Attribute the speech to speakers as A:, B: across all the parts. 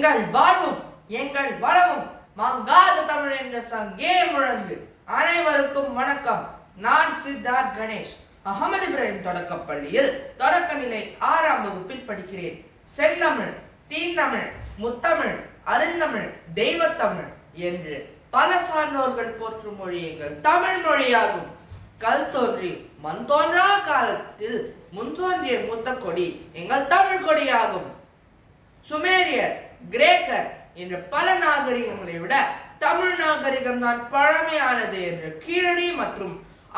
A: எங்கள் வாழ்வும் எங்கள் வளமும் மங்காத தமிழ் என்ற சங்கே முழங்கு. அனைவருக்கும் வணக்கம். நான் சித்தார்த் கணேஷ். அகமது இப்ராஹிம் தொடக்கப்பள்ளியில் தொடக்க நிலை ஆறாம் வகுப்பில் படிக்கிறேன். செந்தமிழ் தீந்தமிழ் முத்தமிழ் அருந்தமிழ் தெய்வத்தமிழ் என்று பல சான்றோர்கள் போற்றும் மொழி எங்கள் தமிழ் மொழியாகும். கல் தோன்றி மண் தோன்றா காலத்தில் முன் தோன்றிய மூத்த கொடி எங்கள் தமிழ் கொடியாகும். சுமேரியர் கிரேக்கர் என்ற பல நாகரிகங்களை விட தமிழ் நாகரிகம் தான் பழமையானது என்று கீழடி மற்றும்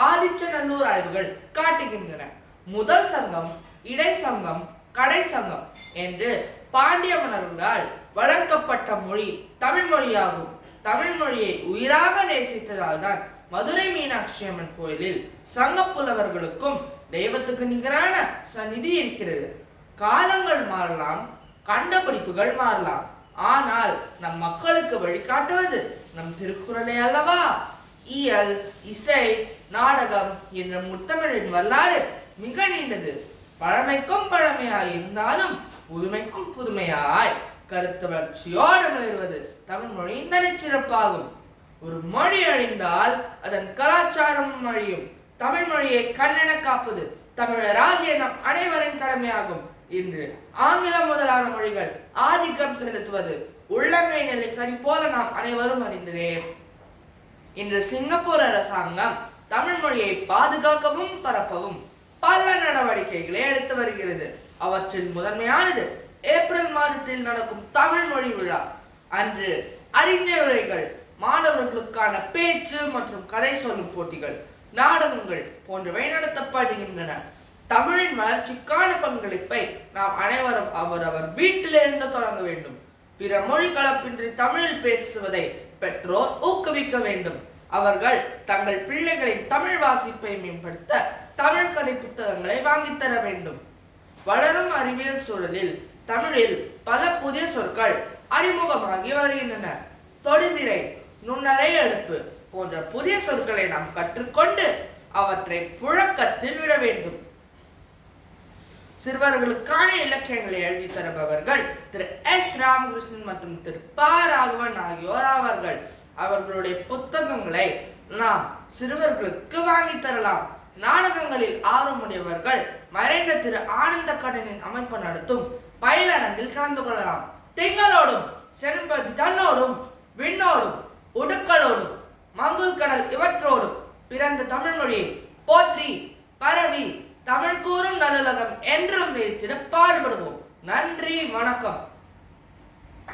A: ஆதிச்சநல்லூர் ஆய்வுகள் காட்டுகின்றன. முதல் சங்கம் இடை சங்கம் கடை சங்கம் என்று பாண்டிய மன்னர்களால் வளர்க்கப்பட்ட மொழி தமிழ் மொழியாகும். தமிழ் மொழியை உயிராக நேசித்ததால் தான் மதுரை மீனாட்சி அம்மன் கோயிலில் சங்க புலவர்களுக்கும் தெய்வத்துக்கு நிகரான சந்நிதி இருக்கிறது. காலங்கள் மாறலாம் கண்டுபிடிப்புகள் மாறலாம். ஆனால் நம் மக்களுக்கு வழிகாட்டுவது நம் திருக்குறளை அல்லவா? இயல் இசை நாடகம் என்ற முத்தமிழின் வரலாறு மிக நீண்டது. பழமைக்கும் பழமையாய் இருந்தாலும் புதுமைக்கும் புதுமையாய் கருத்து வளர்ச்சியோடு விளைவது தமிழ் மொழியின் தனிச்சிறப்பாகும். ஒரு மொழி அழிந்தால் அதன் கலாச்சாரம் அழியும். தமிழ் மொழியை கண்ணென காப்பது தமிழராகிய நம் அனைவரின் கடமையாகும். இன்று ஆங்கிலம் முதலான மொழிகள் ஆதிக்கம் செலுத்துவது உள்ளங்கை நிலை கனி போல நாம் அனைவரும் அறிந்ததே. இன்று சிங்கப்பூர் அரசாங்கம் தமிழ் மொழியை பாதுகாக்கவும் பரப்பவும் பல நடவடிக்கைகளை எடுத்து வருகிறது. அவற்றில் முதன்மையானது ஏப்ரல் மாதத்தில் நடக்கும் தமிழ் மொழி விழா. அன்று அறிஞர்கள் மாணவர்களுக்கான பேச்சு மற்றும் கதை சொல்லும் போட்டிகள் நாடகங்கள் போன்றவை நடத்தப்படுகின்றன. தமிழின் வளர்ச்சிக்கான பங்களிப்பை நாம் அனைவரும் அவரவர் வீட்டிலிருந்து தொடங்க வேண்டும். பிற மொழி கலப்பின்றி தமிழில் பேசுவதை பெற்றோர் ஊக்குவிக்க வேண்டும். அவர்கள் தங்கள் பிள்ளைகளின் தமிழ் வாசிப்பை மேம்படுத்த தமிழ் கதை புத்தகங்களை வாங்கித் தர வேண்டும். வளரும் அறிவியல் சூழலில் தமிழில் பல புதிய சொற்கள் அறிமுகமாகி வருகின்றன. தொடுதிரை நுண்ணலை அடுப்பு போன்ற புதிய சொற்களை நாம் கற்றுக்கொண்டு அவற்றை புழக்கத்தில் விட வேண்டும். சிறுவர்களுக்கான இலக்கியங்களை எழுதி தருபவர்கள் திரு எஸ் ராமகிருஷ்ணன் மற்றும் திரு ப ராகவன் ஆகியோர் ஆவார்கள் அவர்களுடைய புத்தகங்களை நாம் சிறுவர்களுக்கு வாங்கி தரலாம். நாடகங்களில் ஆர்வமுடையவர்கள் மறைந்த திரு ஆனந்த கடனின் அமைப்பு நடத்தும் பயிலரங்கில் கலந்து கொள்ளலாம். திங்களோடும் செண்பதி தன்னோடும் விண்ணோடும் உடுக்களோடும் மங்குல் கடல் இவற்றோடும் பிறந்த தமிழ் மொழியை போற்றி அலுவலகம் என்றும் நிலைத்திட பாடுபடுவோம். நன்றி வணக்கம்.